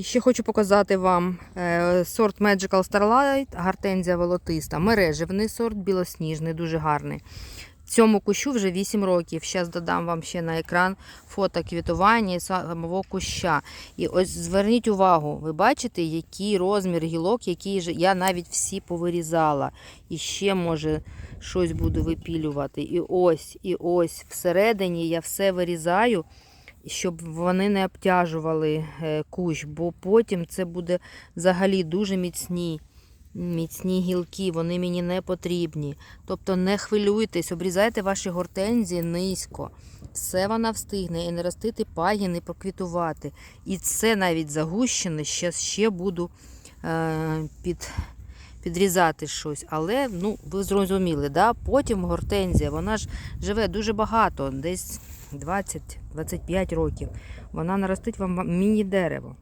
Ще хочу показати вам е, сорт Magical Starlight, гортензія волотиста. Мережевний сорт, білосніжний, дуже гарний. Цьому кущу вже 8 років. Зараз додам вам ще на екран фото квітування самого куща. І ось зверніть увагу, ви бачите, який розмір гілок, який я навіть всі повирізала. І ще може щось буду випілювати. І ось, і ось всередині я все вирізаю щоб вони не обтяжували е, кущ, бо потім це буде взагалі дуже міцні. Міцні гілки, вони мені не потрібні. Тобто не хвилюйтесь, обрізайте ваші гортензії низько. Все вона встигне і не ростити пагін, і проквітувати. І це навіть загущене, ще, ще буду е, під, підрізати щось. Але ну, ви зрозуміли, да? потім гортензія, вона ж живе дуже багато, десь 20-25 років. Вона наростить вам міні-дерево.